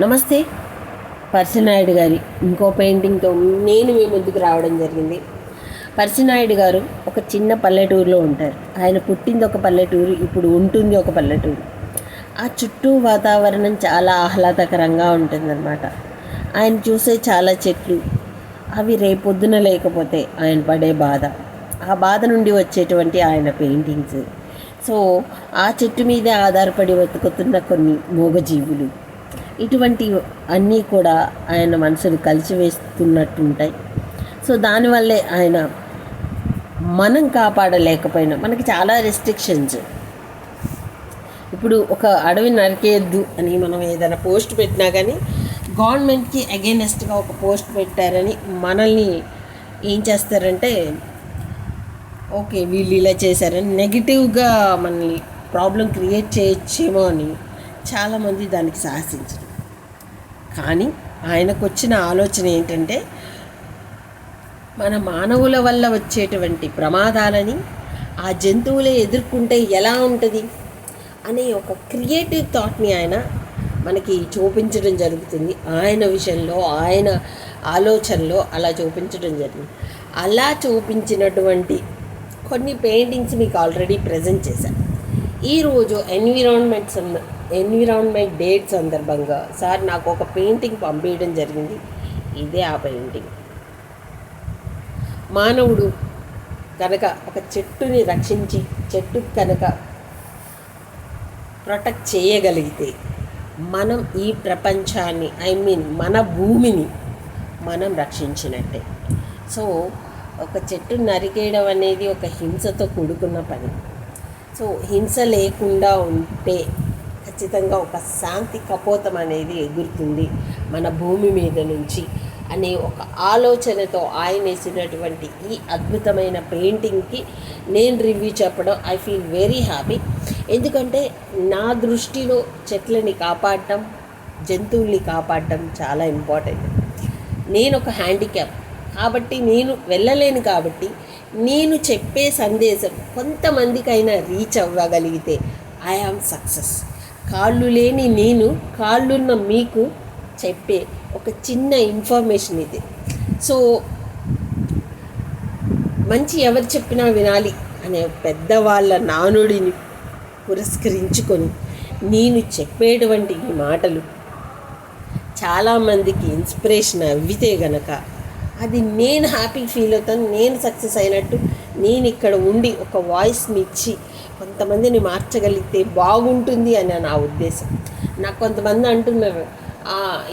నమస్తే. పర్సినాయుడు గారి ఇంకో పెయింటింగ్తో నేను మీ ముందుకు రావడం జరిగింది. పర్సినాయుడు గారు ఒక చిన్న పల్లెటూరులో ఉంటారు. ఆయన పుట్టింది ఒక పల్లెటూరు ఇప్పుడు ఉంటుంది ఒక పల్లెటూరు. ఆ చుట్టూ వాతావరణం చాలా ఆహ్లాదకరంగా ఉంటుందన్నమాట. ఆయన చూసే చాలా చెట్లు అవి రేపొద్దున లేకపోతే ఆయన పడే బాధ. ఆ బాధ నుండి వచ్చేటువంటి ఆయన పెయింటింగ్స్. సో ఆ చెట్టు మీదే ఆధారపడి బతుకుతున్న కొన్ని మూగజీవులు. ఇటువంటి అన్నీ కూడా ఆయన మనసును కలిసివేస్తున్నట్టుంటాయి. సో దానివల్లే ఆయన మనం కాపాడలేకపోయినా మనకి చాలా రెస్ట్రిక్షన్స్ ఇప్పుడు ఒక అడవి నరికేయద్దు అని మనం ఏదైనా పోస్ట్ పెట్టినా కానీ గవర్నమెంట్కి అగేనెస్ట్గా ఒక పోస్ట్ పెట్టారని మనల్ని ఏం చేస్తారంటే ఓకే వీళ్ళు ఇలా చేశారని నెగిటివ్గా మనల్ని ప్రాబ్లం క్రియేట్ చేయొచ్చేమో అని చాలామంది దానికి సాహసించారు. కానీ ఆయనకు వచ్చిన ఆలోచన ఏంటంటే మన మానవుల వల్ల వచ్చేటువంటి ప్రమాదాలని ఆ జంతువులే ఎదుర్కొంటే ఎలా ఉంటుంది? అనే ఒక క్రియేటివ్ థాట్ని ఆయన మనకి చూపించడం జరుగుతుంది. ఆయన విషయంలో ఆయన ఆలోచనలో అలా చూపించడం జరిగింది. అలా చూపించినటువంటి కొన్ని పెయింటింగ్స్ మీకు ఆల్రెడీ ప్రజెంట్ చేశాను. ఈరోజు ఎన్విరాన్మెంట్ ఎన్విరాన్మెంట్ డేట్ సందర్భంగా సార్ నాకు ఒక పెయింటింగ్ పంపించడం జరిగింది. ఇదే ఆ పెయింటింగ్. మానవుడు కనుక ఒక చెట్టుని రక్షించి చెట్టు కనుక ప్రొటెక్ట్ చేయగలిగితే మనం ఈ ప్రపంచాన్ని ఐ మీన్ మన భూమిని మనం రక్షించినట్టే. సో ఒక చెట్టు నరికేయడం అనేది ఒక హింసతో కూడుకున్న పని. సో హింస లేకుండా ఉంటే ఖచ్చితంగా ఒక శాంతి కపోతం అనేది ఎగురుతుంది మన భూమి మీద నుంచి అనే ఒక ఆలోచనతో ఆయన వేసినటువంటి ఈ అద్భుతమైన పెయింటింగ్కి నేను రివ్యూ చెప్పడం ఐ ఫీల్ వెరీ హ్యాపీ ఎందుకంటే నా దృష్టిలో చెట్లని కాపాడటం జంతువుల్ని కాపాడటం చాలా ఇంపార్టెంట్ నేను ఒక హ్యాండిక్యాప్ కాబట్టి నేను వెళ్ళలేను కాబట్టి నేను చెప్పే సందేశం కొంతమందికైనా రీచ్ అవ్వగలిగితే ఐ ఆమ్ సక్సెస్ కాళ్ళు లేని నేను కాళ్ళున్న మీకు చెప్పే ఒక చిన్న ఇన్ఫర్మేషన్ ఇది. సో మంచి ఎవరు చెప్పినా వినాలి అనే పెద్దవాళ్ళ నానుడిని పురస్కరించుకొని నేను చెప్పేటువంటి ఈ మాటలు చాలామందికి ఇన్స్పిరేషన్ అవ్వితే గనక అది నేను హ్యాపీ ఫీల్ అవుతాను నేను సక్సెస్ అయినట్టు నేను ఇక్కడ ఉండి ఒక వాయిస్ని ఇచ్చి కొంతమందిని మార్చగలిగితే బాగుంటుంది అని నా ఉద్దేశం. నాకు కొంతమంది అంటున్నారు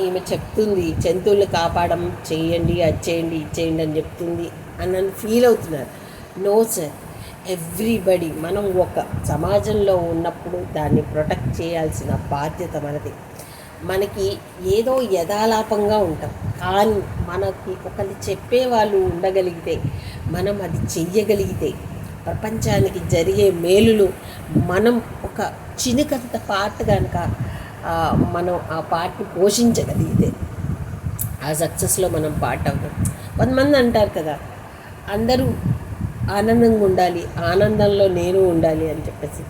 ఈమె చెప్తుంది జంతువులు కాపాడడం చేయండి అది చేయండి ఇది చేయండి అని చెప్తుంది అని నన్ను ఫీల్ అవుతున్నారు. నో సార్ ఎవ్రీబడి మనం ఒక సమాజంలో ఉన్నప్పుడు దాన్ని ప్రొటెక్ట్ చేయాల్సిన బాధ్యత మనది. మనకి ఏదో యథాలాపంగా ఉంటాం. కానీ మనకి ఒకరు చెప్పేవాళ్ళు ఉండగలిగితే మనం అది చెయ్యగలిగితే ప్రపంచానికి జరిగే మేలులు మనం ఒక చినుకంత పార్ట్ కనుక మనం ఆ పార్ట్ని పోషించగలిగితే ఆ సక్సెస్లో మనం పార్ట్ అవుతాం. కొంతమంది అంటారు కదా అందరూ ఆనందంగా ఉండాలి ఆనందంలో నేను ఉండాలి అని చెప్పేసి.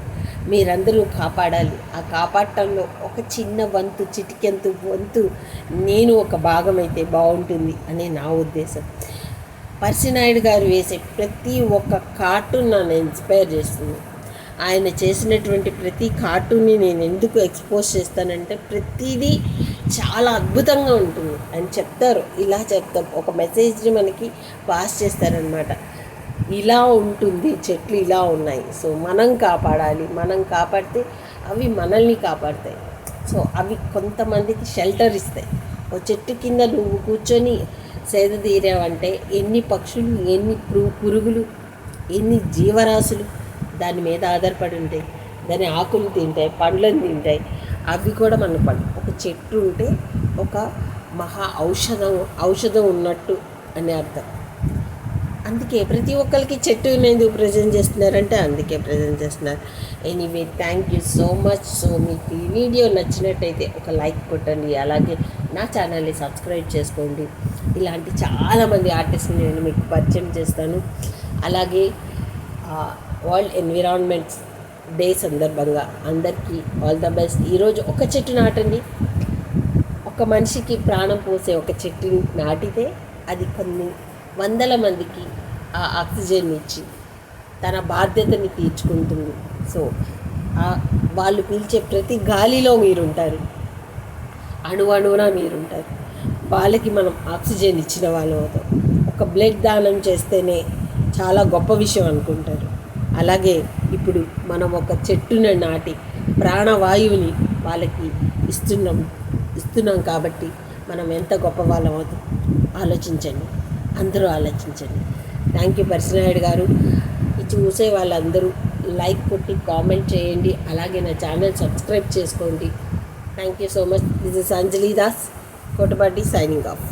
మీరందరూ కాపాడాలి. ఆ కాపాడటంలో ఒక చిన్న వంతు చిటికెంతు వంతు నేను ఒక భాగం అయితే బాగుంటుంది అనే నా ఉద్దేశం. పర్సినాయుడు గారు వేసే ప్రతి ఒక్క కార్టూన్ నన్ను ఇన్స్పైర్ చేస్తుంది. ఆయన చేసినటువంటి ప్రతి కార్టూన్ని నేను ఎందుకు ఎక్స్పోజ్ చేస్తానంటే ప్రతిదీ చాలా అద్భుతంగా ఉంటుంది అని చెప్తారు. ఇలా చెప్తాం. ఒక మెసేజ్ని మనకి పాస్ చేస్తారనమాట ఇలా ఉంటుంది చెట్లు ఇలా ఉన్నాయి. సో మనం కాపాడాలి మనం కాపాడితే అవి మనల్ని కాపాడతాయి. సో అవి కొంతమందికి షెల్టర్ ఇస్తాయి. ఓ చెట్టు కింద నువ్వు కూర్చొని సేద తీరావంటే ఎన్ని పక్షులు ఎన్ని పురుగులు ఎన్ని జీవరాశులు దాని మీద ఆధారపడి ఉంటాయి. దాని ఆకులు తింటాయి పండ్లను తింటాయి. అవి కూడా మన పండు ఒక చెట్టు ఉంటే ఒక మహా ఔషధం ఔషధం ఉన్నట్టు అని అర్థం. అందుకే ప్రతి ఒక్కరికి చెట్టు ఎందుకు ప్రజెంట్ చేస్తున్నారంటే అందుకే ప్రజెంట్ చేస్తున్నారు. Anyway thank you so much so మీకు ఈ వీడియో నచ్చినట్టయితే ఒక లైక్ కొట్టండి. అలాగే నా ఛానల్ని సబ్స్క్రైబ్ చేసుకోండి. ఇలాంటి చాలామంది ఆర్టిస్ట్ని నేను మీకు పరిచయం చేస్తాను. అలాగే వరల్డ్ ఎన్విరాన్మెంట్స్ డే సందర్భంగా అందరికీ ఆల్ ద బెస్ట్ ఈరోజు ఒక చెట్టు నాటండి. ఒక మనిషికి ప్రాణం పోసే ఒక చెట్టుని నాటితే అది కొన్ని వందల మందికి ఆ ఆక్సిజన్ ఇచ్చి తన బాధ్యతని తీర్చుకుంటుంది. సో వాళ్ళు పీల్చే ప్రతి గాలిలో మీరుంటారు. అణు అణువున మీరుంటారు. వాళ్ళకి మనం ఆక్సిజన్ ఇచ్చిన వాళ్ళు అవుతాం. ఒక బ్లడ్ దానం చేస్తేనే చాలా గొప్ప విషయం అనుకుంటారు. అలాగే ఇప్పుడు మనం ఒక చెట్టును నాటి ప్రాణవాయువుని వాళ్ళకి ఇస్తున్నాం ఇస్తున్నాం కాబట్టి మనం ఎంత గొప్ప వాళ్ళం అవుతాం? ఆలోచించండి. అందరూ ఆలోచించండి. థ్యాంక్ యూ పరిసినాయుడు గారు. ఇది చూసే వాళ్ళందరూ లైక్ కొట్టి కామెంట్ చేయండి. అలాగే నా ఛానల్ సబ్స్క్రైబ్ చేసుకోండి. Thank you so much. This is Anjali Das. Kotapati signing off.